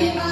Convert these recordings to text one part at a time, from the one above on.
れば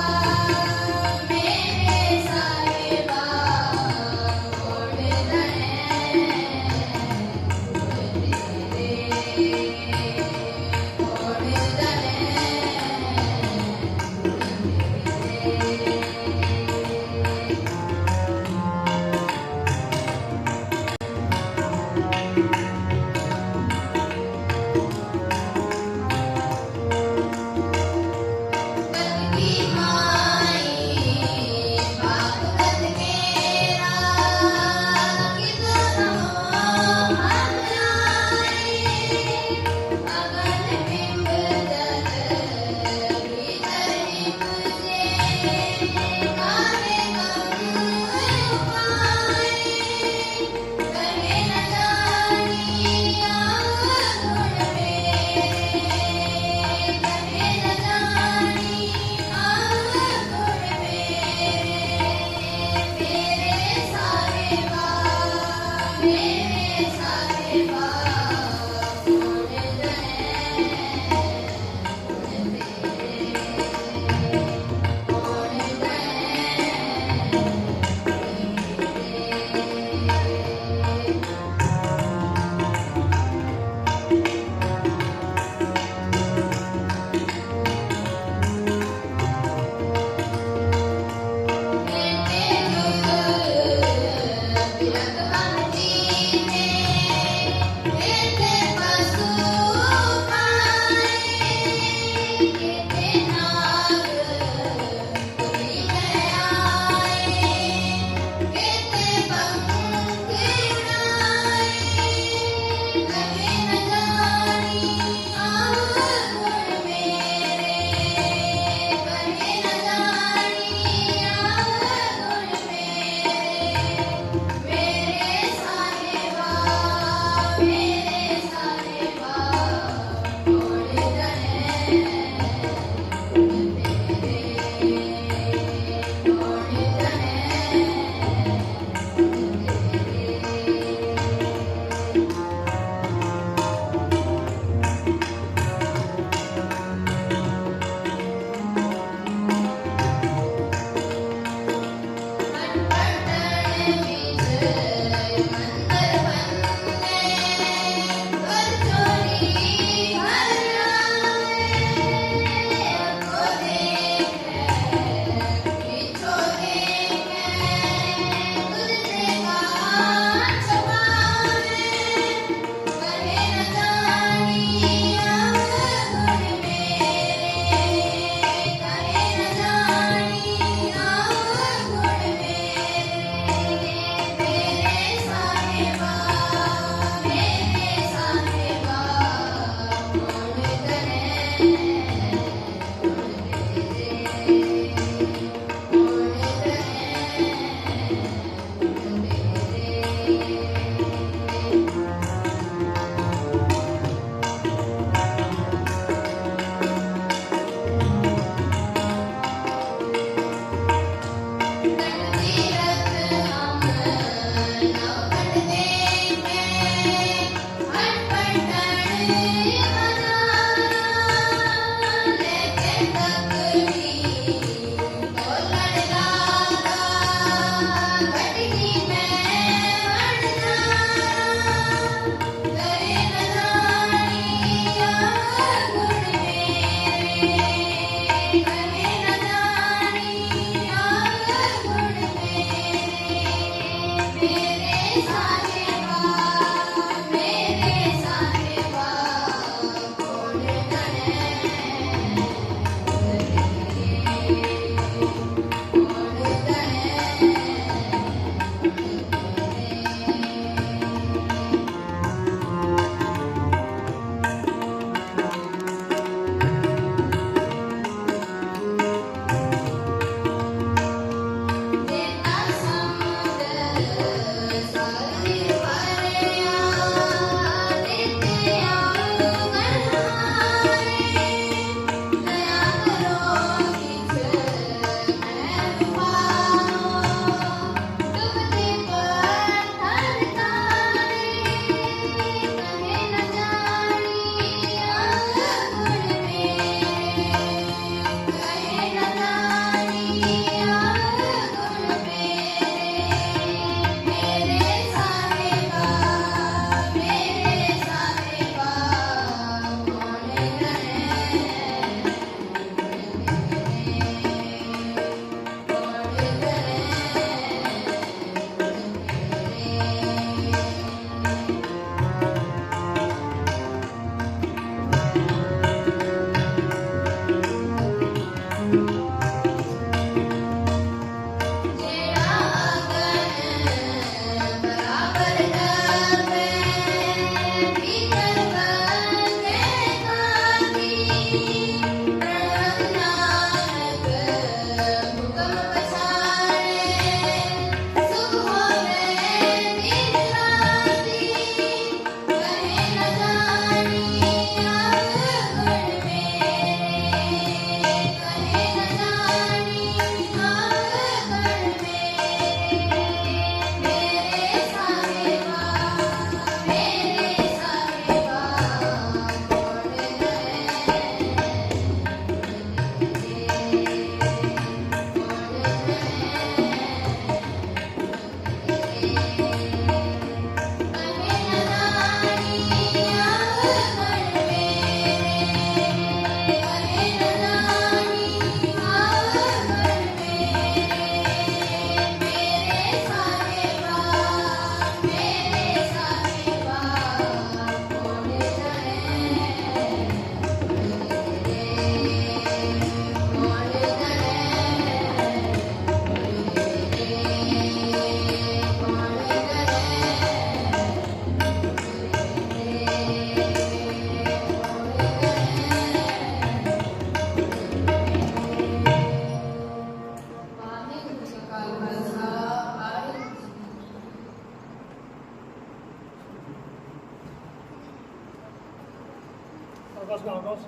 Abbas, Abbas.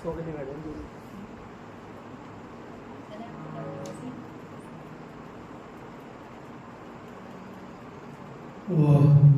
So many madam.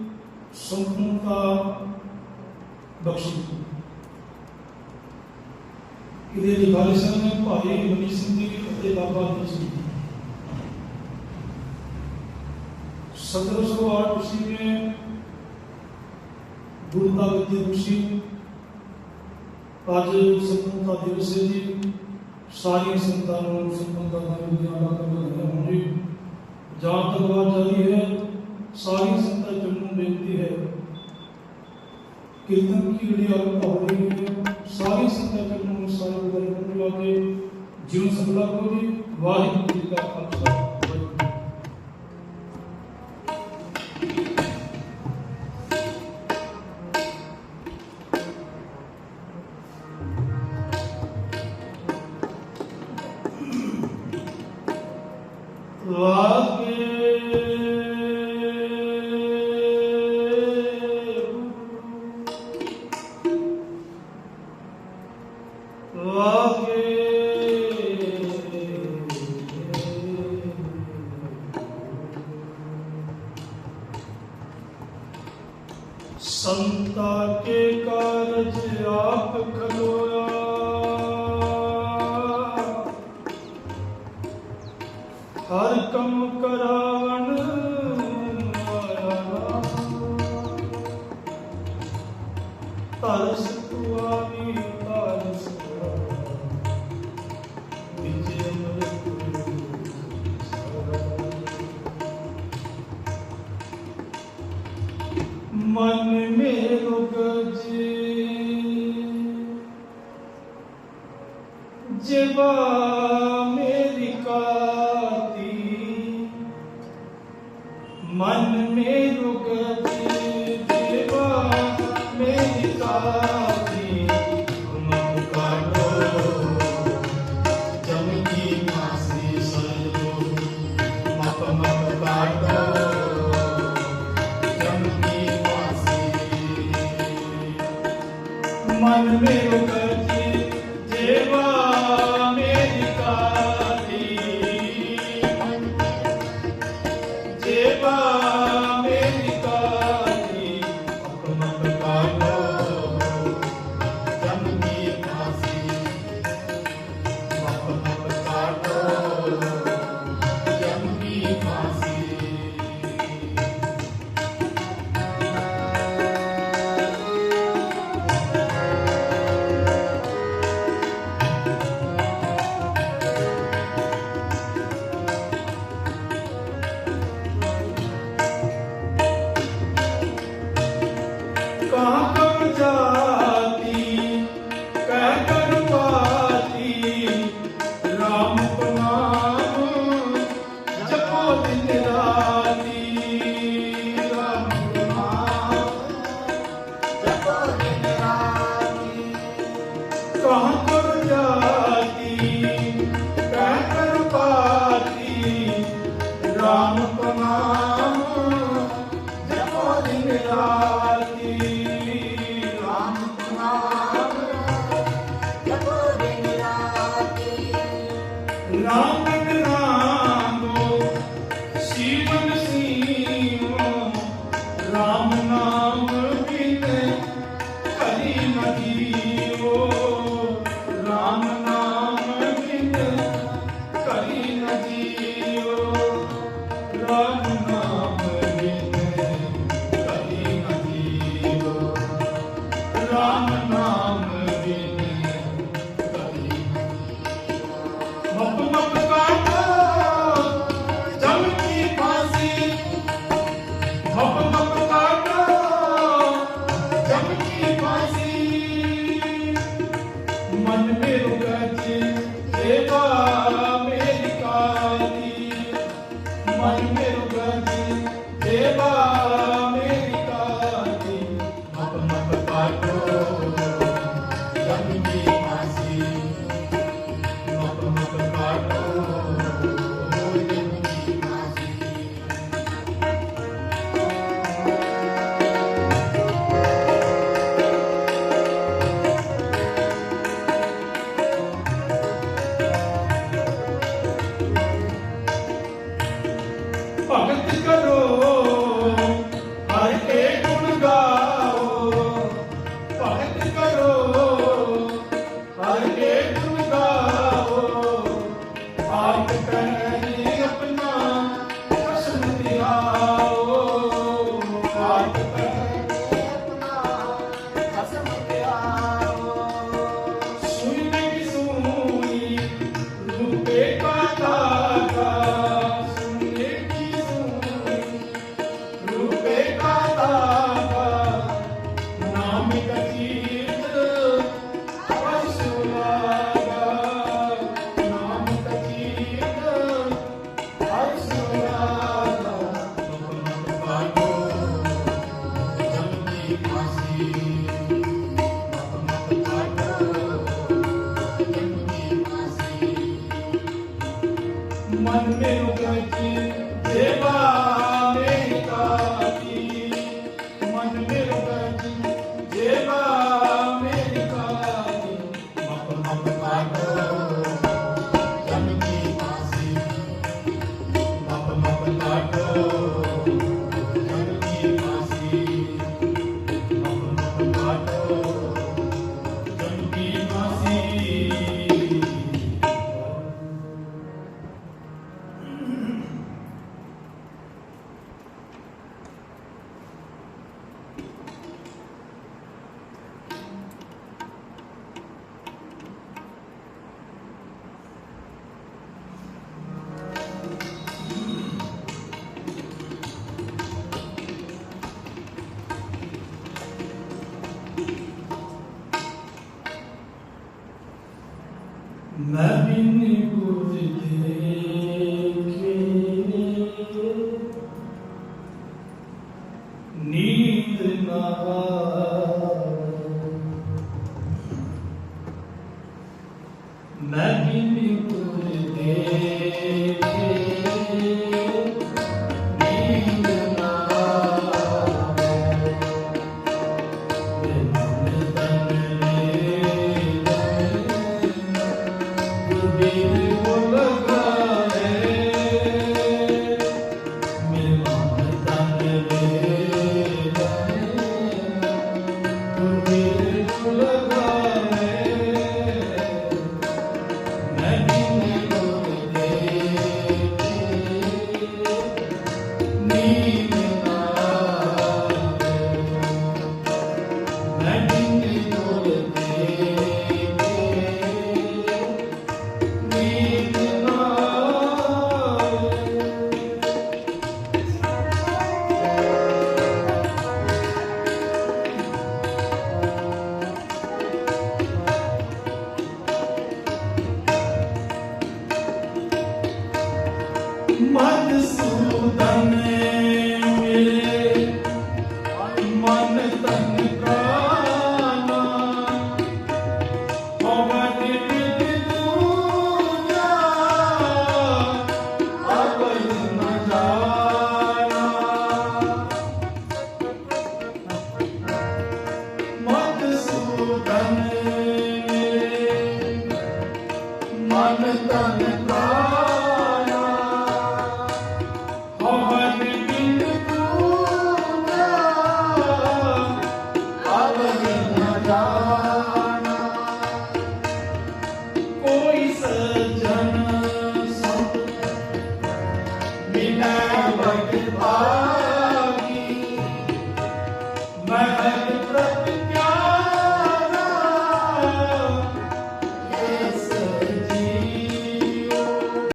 ਸੰਪੂਰਨਤਾ ਬਖਸ਼ੀ ਇਹਦੇ ਲਿਖਾਰੀ ਸਿੰਘ ਨੇ ਭਾਈ ਮਨੀ ਸਿੰਘ ਜੀ ਅਤੇ ਬਾਬਾ ਜੀ ਸਿੰਘ ਜੀ सत्रह सौ आठ ईस्वी में गुरु का विद्या ऋषि आज संपन्नता दिवस है जी सारी संतानों संपन्नता का विद्या करना होंगे जहाँ तक बात जारी है सारी संता ਨੂੰ ਬੇਨਤੀ ਹੈ ਕੀਰਤਨ ਕੀ ਜਿਹੜੀ ਆਉਣੀ ਹੈ ਸਾਰੀ ਸੰਗਤ ਨੂੰ ਸਾਰੇ ਵਰਗ ਨੂੰ ਲਾ ਕੇ ਜੀਵਨ ਸਫਲਾ ਕਰੋ ਜੀ, ਵਾਹਿਗੁਰੂ ਜੀ ਦਾ ਖਾਲਸਾ। ਸੰਤਾ ਕੇ ਕਾਰਜ ਹਰ ਕੰਮ ਕਰਾ